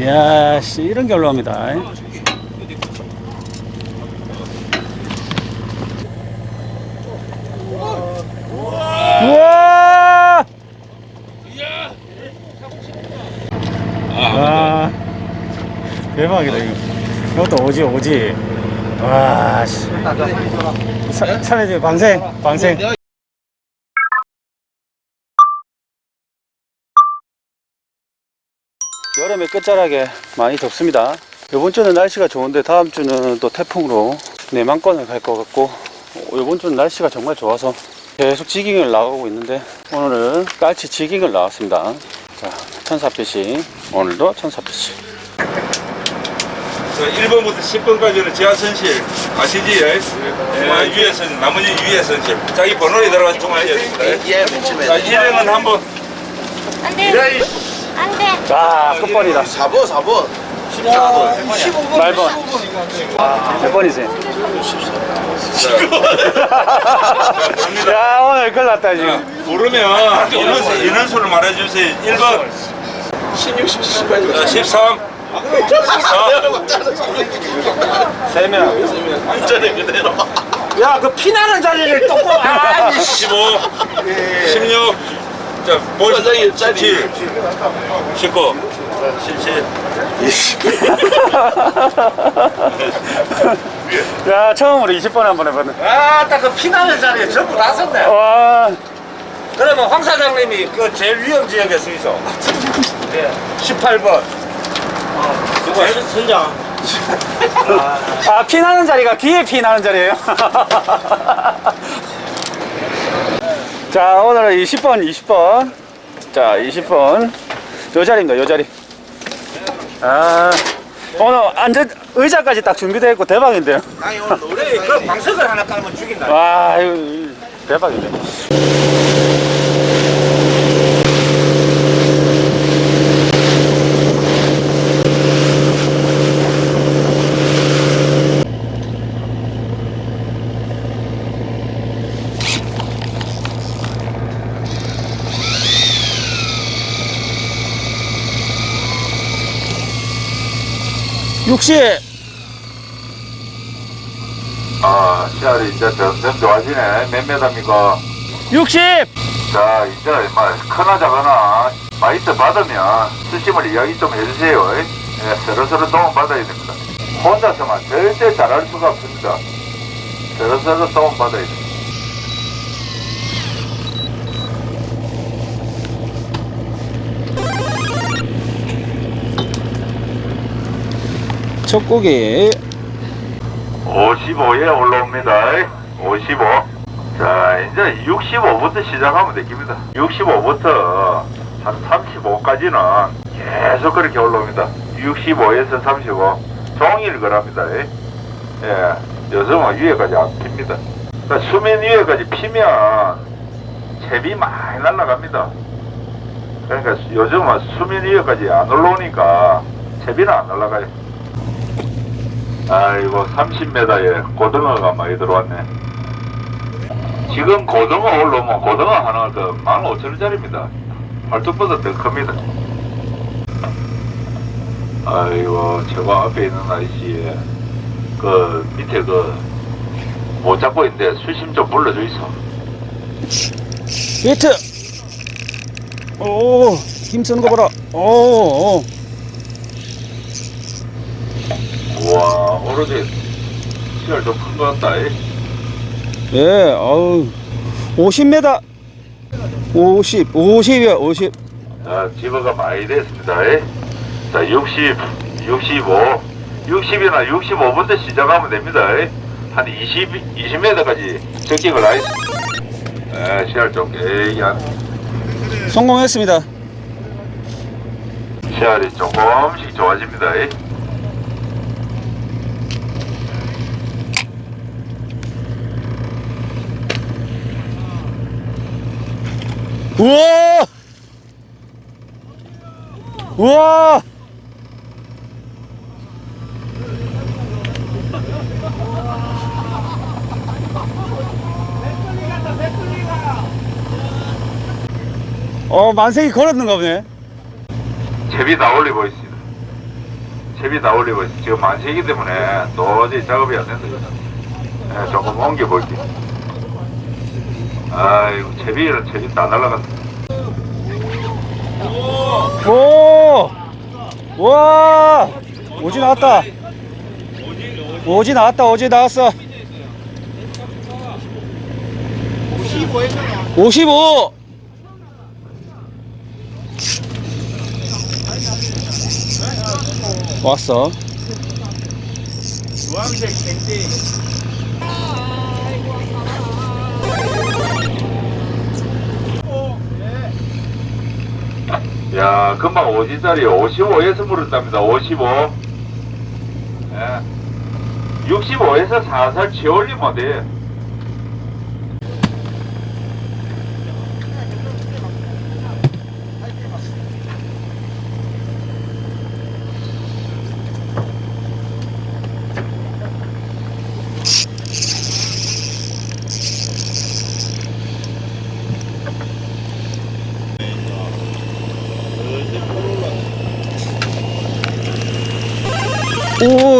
이야, 씨, 이런 게 올라옵니다. 우와! 아, 대박이다, 이거. 이것도 오지, 오지. 와, 씨. 사- 사내지 방생, 방생. 여름의 끝자락에 많이 덥습니다. 이번 주는 날씨가 좋은데 다음 주는 또 태풍으로 내만권을 갈 것 같고 이번 주는 날씨가 정말 좋아서 계속 지깅을 나가고 있는데 오늘은 깔치 지깅을 나왔습니다. 자, 천사피시 오늘도 천사피시. 자, 1번부터 10번까지는 지하선실 아시지? 예, 위에선 나머지 위에 선실 자기 번호에 들어가서 통화해야 됩니다. 예. 자, 일행은 한번 안 돼. 안 돼. 자, 끝번이다. 4번, 4번. 15번. 말번. 몇 번이세요? 갑니다. 야, 오늘 큰일 났다, 자, 지금. 부르면 인원수, 인원수를 말해주세요. 1번, 16, 17, 자, 13, 3명. 완전히 그대로. 야, 그 피나는 자리를 아, 15, 16, 자, 뭐, 원장님 짜리. 17, 19, 17. 야, 처음으로 20번 한번 해봤네. 아, 딱 그 피나는 자리에 전부 다 섰네. 와, 그러면 황 사장님이 그 제일 위험 지역에 쓰이소. 예. 18번. 제일 선장. 아, 피나는 자리가 귀에 피나는 자리예요 자 오늘은 20번 20번. 자 20번. 요 자리입니다 요 자리. 아 오늘 앉은 의자까지 딱 준비되어 있고 대박인데요? 아니 오늘 노래 그 방석을 하나 깔면 죽인다. 와 이거 대박인데 60. 아, 시알이 이제 점점 좋아지네. 몇 메답니까? 60. 자, 이제 얼마 크나 작거나 마이트 받으면 수심을 이야기 좀 해주세요. 예, 서로서로 도움받아야 됩니다. 혼자서만 절대 잘할 수가 없습니다. 서로서로 도움받아야 됩니다. 첫 고기 55에 올라옵니다. 55. 자, 이제 65부터 시작하면 되겠습니다. 65부터 한 35까지는 계속 그렇게 올라옵니다. 65에서 35. 종일 그럽니다. 예. 예. 요즘은 위에까지 안 핍니다. 그러니까 수면 위에까지 피면 채비 많이 날아갑니다. 그러니까 요즘은 수면 위에까지 안 올라오니까 채비는 안 날아가요. 아이고 30m에 고등어가 많이 들어왔네 지금 고등어 올라오면 고등어 하나 더 15,000원짜리입니다 팔뚝보다 더 큽니다 아이고 저거 앞에 있는 아저씨 그 밑에 그 못 잡고 있는데 수심 좀 불러줘 있어 히트! 오, 힘 쓰는 거 봐라. 오, 오. 우 와 오로지 시알 좀큰 것 같다 이. 예, 어우. 50m. 50, 50이야, 50. 자, 집어가 많이 됐습니다. 예. 자, 60, 65, 60이나 65부터 시작하면 됩니다. 예. 한 20, 20m까지 적격을 하겠습니다. 에, 시알 좀 깨게 한, 성공했습니다. 시알이 조금씩 좋아집니다. 예. 우와! 우와! 어, 만색이 걸었는가 보네. 채비 다 올리고 있습니다. 채비 다 올리고 지금 만세기 때문에 도저히 작업이 안 된다. 예, 조금 옮겨볼게. 아이고, 채비는 채비 다 날라간다. 오! 와! 오지 나왔다. 오지 나왔다. 오지 나왔어. 55. 왔어. 야, 금방 5지짜리 55에서 물었답니다. 55. 예. 65에서 살살 치올리면 돼.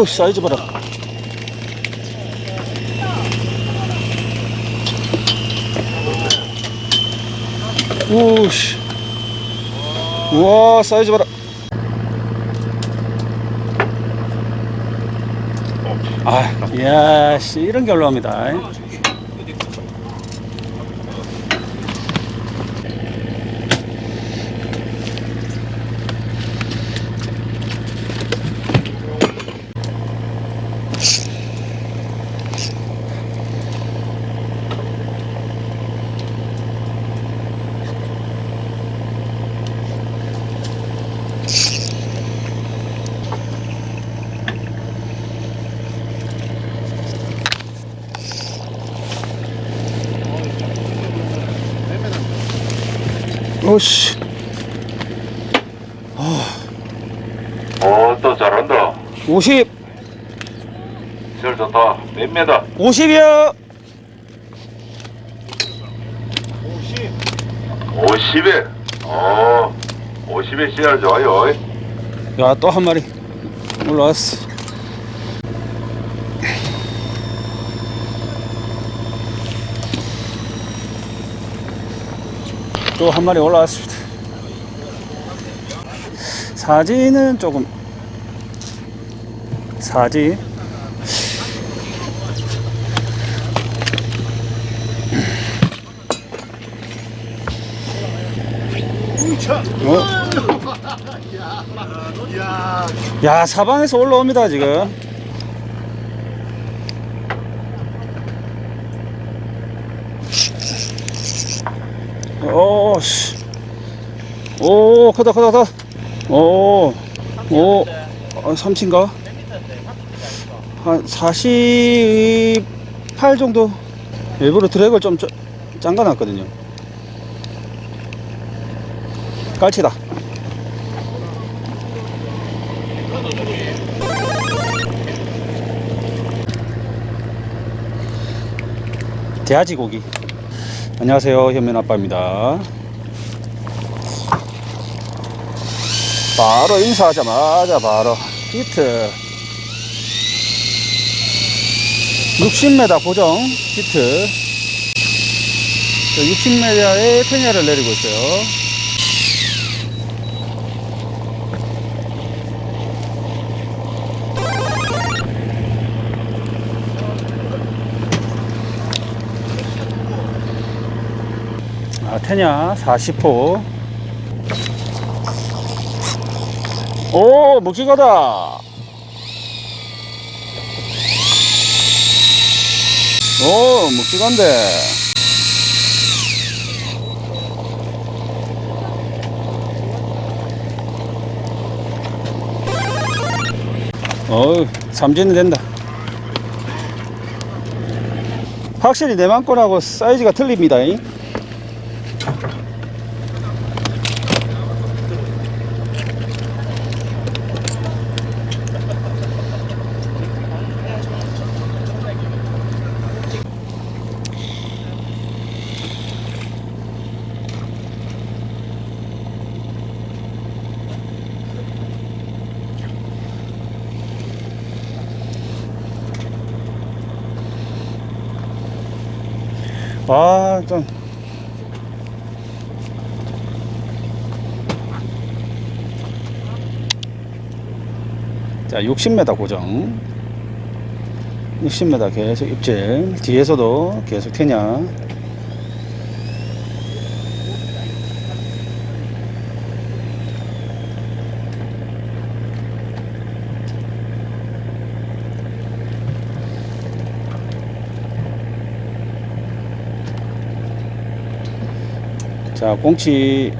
오, 사이즈 봐라. 오씨. 우와, 사이즈 봐라. 아, 이야, 씨, 이런 게 올라옵니다. 오씨. 오, 또 잘한다. 50, 절 좋다. 몇 메다? 50이요. 50에. 어, 50에 씨알 좋아요. 야, 또 한 마리 올라왔어. 또 한 마리 올라왔습니다. 사진은 조금 사진 어? 야 사방에서 올라옵니다 지금 오 씨. 오 크다 크다 크다. 오오. 어, 삼치인가? 한 48 정도. 일부러 드랙을 좀 잠가 놨거든요. 깔치다. 돼지 고기. 안녕하세요, 현면 아빠입니다. 바로 인사하자마자 바로 히트. 60m 고정 히트. 60m에 페냐를 내리고 있어요. 아, 테냐 40호. 오, 묵직하다. 오, 묵직한데. 어우, 삼진은 된다. 확실히 내 맘권하고 사이즈가 틀립니다. 잉? 아, 좀. 자, 60m 고정. 60m 계속 입질. 뒤에서도 계속 태냐. 자, 꽁치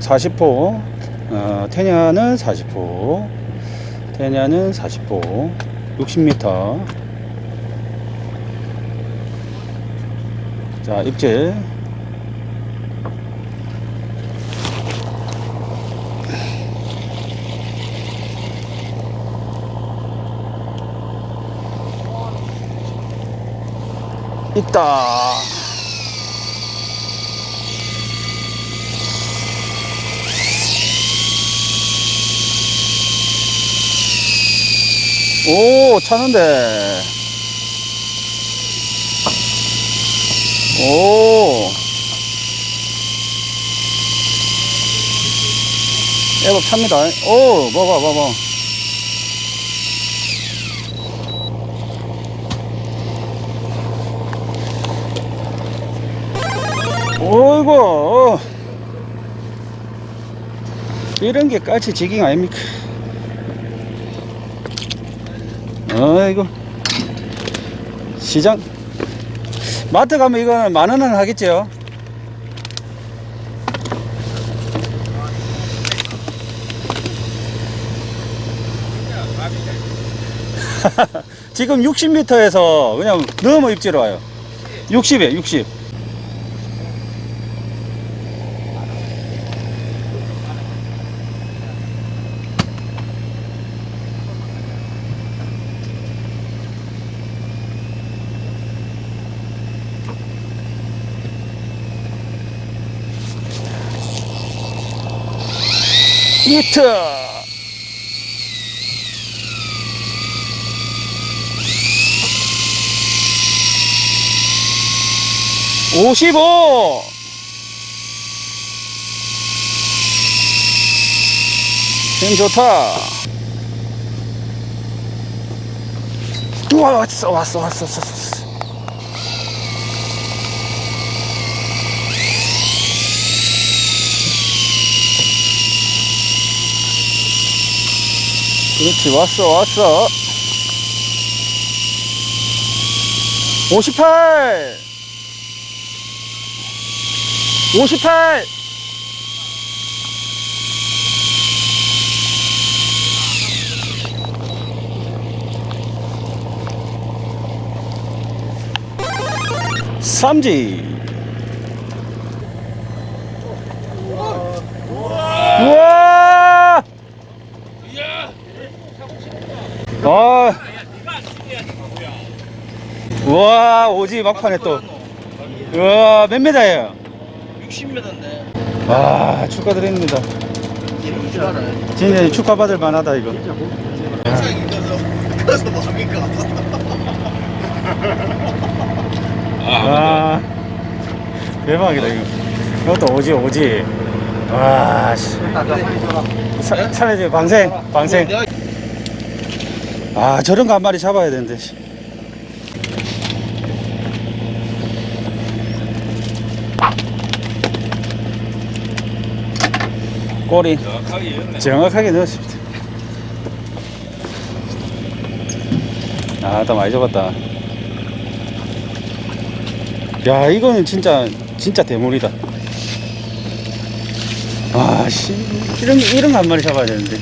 40포, 어, 테냐는 40포, 테냐는 40포, 60m. 자, 입질. 있다. 오, 차는데. 오. 애법 찹니다. 오, 봐봐, 봐봐. 오이고. 이런 게 까치 지깅 아닙니까? 아이고. 시장. 마트 가면 이거는 만 원은 하겠죠 지금 60m에서 그냥 너무 입질 와요. 60에 60 히트. 오십오. 힘 좋다. 우와 왔어 왔어 왔어 왔어 그렇지 왔어 왔어. 58 58 삼지 우와 아. 우와, 오지 막판에 또. 우와, 몇 메다예요? 60m인데 와, 축하드립니다. 이런 줄 알아요 진짜 축하받을 만하다, 이거. 항상 이거서 그래서 뭡니까 와, 대박이다, 이거. 이것도 오지, 오지. 와, 씨. 차, 차례지, 방생, 방생. 아, 저런 거 한 마리 잡아야 되는데. 씨. 꼬리 정확하게 넣었습니다. 아, 나 많이 잡았다. 야, 이거는 진짜, 진짜 대물이다. 아, 씨. 이런, 이런 거 한 마리 잡아야 되는데.